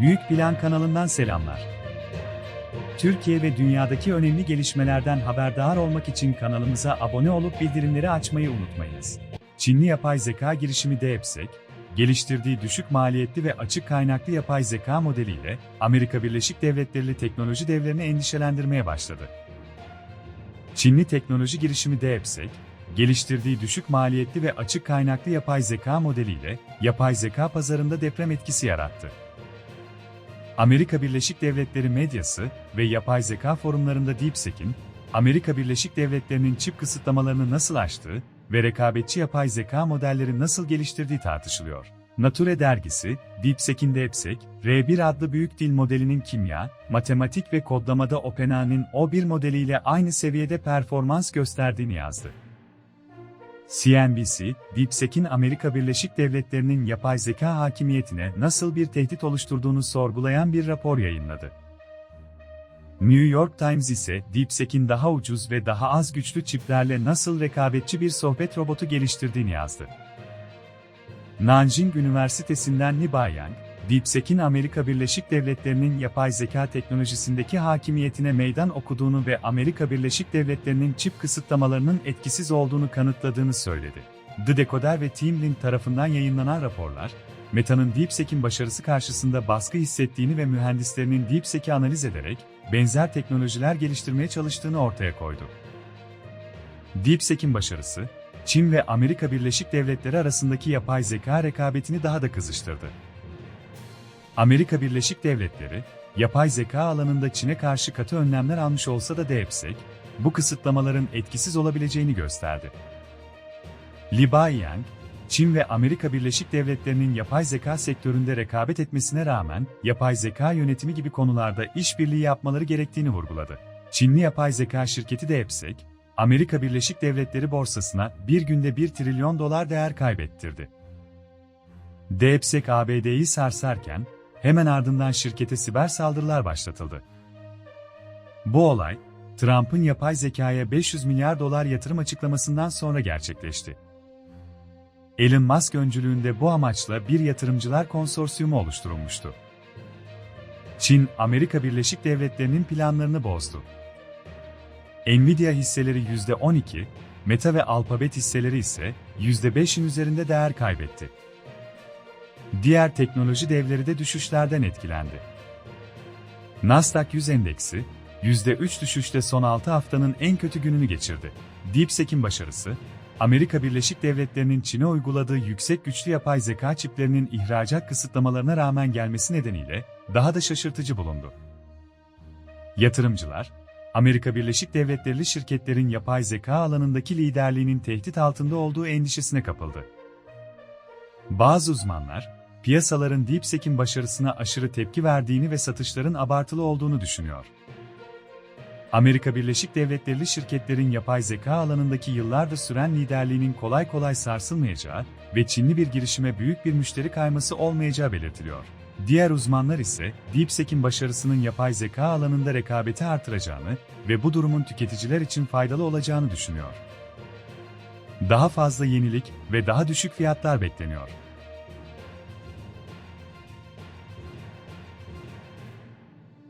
Büyük Plan kanalından selamlar. Türkiye ve dünyadaki önemli gelişmelerden haberdar olmak için kanalımıza abone olup bildirimleri açmayı unutmayınız. Çinli yapay zeka girişimi DeepSeek, geliştirdiği düşük maliyetli ve açık kaynaklı yapay zeka modeliyle Amerika Birleşik Devletleri teknoloji devlerini endişelendirmeye başladı. Çinli teknoloji girişimi DeepSeek, geliştirdiği düşük maliyetli ve açık kaynaklı yapay zeka modeliyle yapay zeka pazarında deprem etkisi yarattı. Amerika Birleşik Devletleri medyası ve yapay zeka forumlarında DeepSeek'in, Amerika Birleşik Devletleri'nin çip kısıtlamalarını nasıl aştığı ve rekabetçi yapay zeka modelleri nasıl geliştirdiği tartışılıyor. Nature dergisi, DeepSeek'in DeepSeek, R1 adlı büyük dil modelinin kimya, matematik ve kodlamada OpenAI'nin O1 modeliyle aynı seviyede performans gösterdiğini yazdı. CNBC, DeepSeek'in Amerika Birleşik Devletleri'nin yapay zeka hakimiyetine nasıl bir tehdit oluşturduğunu sorgulayan bir rapor yayınladı. New York Times ise DeepSeek'in daha ucuz ve daha az güçlü çiplerle nasıl rekabetçi bir sohbet robotu geliştirdiğini yazdı. Nanjing Üniversitesi'nden Li Baiyang, DeepSeek'in Amerika Birleşik Devletleri'nin yapay zeka teknolojisindeki hakimiyetine meydan okuduğunu ve Amerika Birleşik Devletleri'nin çip kısıtlamalarının etkisiz olduğunu kanıtladığını söyledi. The Decoder ve Team Link tarafından yayınlanan raporlar, Meta'nın DeepSeek'in başarısı karşısında baskı hissettiğini ve mühendislerinin DeepSeek'i analiz ederek benzer teknolojiler geliştirmeye çalıştığını ortaya koydu. DeepSeek'in başarısı, Çin ve Amerika Birleşik Devletleri arasındaki yapay zeka rekabetini daha da kızıştırdı. Amerika Birleşik Devletleri, yapay zeka alanında Çin'e karşı katı önlemler almış olsa da DeepSeek, bu kısıtlamaların etkisiz olabileceğini gösterdi. Li Baiyang, Çin ve Amerika Birleşik Devletleri'nin yapay zeka sektöründe rekabet etmesine rağmen, yapay zeka yönetimi gibi konularda işbirliği yapmaları gerektiğini vurguladı. Çinli yapay zeka şirketi DeepSeek, Amerika Birleşik Devletleri borsasına bir günde 1 trilyon dolar değer kaybettirdi. DeepSeek ABD'yi sarsarken, hemen ardından şirkete siber saldırılar başlatıldı. Bu olay, Trump'ın yapay zekaya 500 milyar dolar yatırım açıklamasından sonra gerçekleşti. Elon Musk öncülüğünde bu amaçla bir yatırımcılar konsorsiyumu oluşturulmuştu. Çin, Amerika Birleşik Devletleri'nin planlarını bozdu. Nvidia hisseleri %12, Meta ve Alphabet hisseleri ise %5'in üzerinde değer kaybetti. Diğer teknoloji devleri de düşüşlerden etkilendi. Nasdaq 100 endeksi, %3 düşüşte son 6 haftanın en kötü gününü geçirdi. DeepSeek'in başarısı, Amerika Birleşik Devletleri'nin Çin'e uyguladığı yüksek güçlü yapay zeka çiplerinin ihracat kısıtlamalarına rağmen gelmesi nedeniyle daha da şaşırtıcı bulundu. Yatırımcılar, Amerika Birleşik Devletleri şirketlerin yapay zeka alanındaki liderliğinin tehdit altında olduğu endişesine kapıldı. Bazı uzmanlar, piyasaların DeepSeek'in başarısına aşırı tepki verdiğini ve satışların abartılı olduğunu düşünüyor. Amerika Birleşik Devletleri şirketlerin yapay zeka alanındaki yıllardır süren liderliğinin kolay kolay sarsılmayacağı ve Çinli bir girişime büyük bir müşteri kayması olmayacağı belirtiliyor. Diğer uzmanlar ise DeepSeek'in başarısının yapay zeka alanında rekabeti artıracağını ve bu durumun tüketiciler için faydalı olacağını düşünüyor. Daha fazla yenilik ve daha düşük fiyatlar bekleniyor.